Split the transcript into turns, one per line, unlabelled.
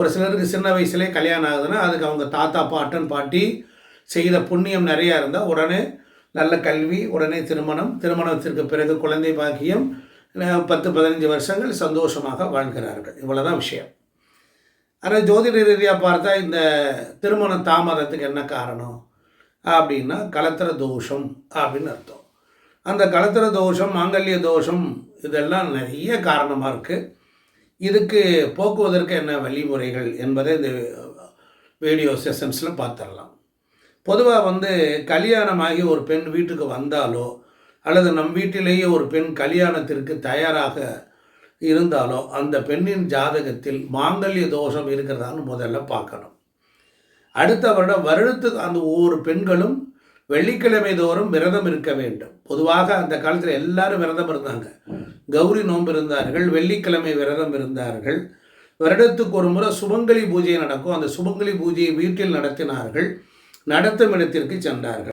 ஒரு சிலருக்கு சின்ன வயசுலேயே கல்யாணம் ஆகுதுன்னா அதுக்கு அவங்க தாத்தா பாட்டன் பாட்டி செய்த புண்ணியம் நிறையா இருந்தால் உடனே நல்ல கல்வி உடனே திருமணம் திருமணத்திற்கு பிறகு குழந்தை பாக்கியம் பத்து பதினஞ்சு வருஷங்கள் சந்தோஷமாக வாழ்கிறார்கள். இவ்வளோதான் விஷயம். ஆனால் ஜோதிட ரீதியாக பார்த்தா இந்த திருமண தாமதத்துக்கு என்ன காரணம்? அப்படின்னா கலத்திர தோஷம் அப்படின்னு அர்த்தம். அந்த கலத்திர தோஷம் மாங்கல்ய தோஷம் இதெல்லாம் நிறைய காரணமாக இருக்குது இதுக்கு போக்குவதற்கு என்ன வழிமுறைகள் என்பதை இந்த வீடியோ செஷன்ஸில் பார்த்துடலாம். பொதுவாக வந்து கல்யாணமாகி ஒரு பெண் வீட்டுக்கு வந்தாலோ அல்லது நம் வீட்டிலேயே ஒரு பெண் கல்யாணத்திற்கு தயாராக இருந்தாலோ அந்த பெண்ணின் ஜாதகத்தில் மாங்கல்ய தோஷம் இருக்கிறதான்னு முதல்ல பார்க்கணும். அடுத்த வருடம் வருடத்துக்கு அந்த ஒவ்வொரு பெண்களும் வெள்ளிக்கிழமை தோறும் விரதம் இருக்க வேண்டும். பொதுவாக அந்த காலத்தில் எல்லாரும் விரதம் இருந்தாங்க. கௌரி நோன்பு இருந்தார்கள் வெள்ளிக்கிழமை விரதம் இருந்தார்கள். வருடத்துக்கு ஒரு முறை சுபங்கலி பூஜை நடக்கும். அந்த சுபங்கலி பூஜையை வீட்டில் நடத்தினார்கள். நடத்தும் இடத்திற்கு சென்றார்கள்.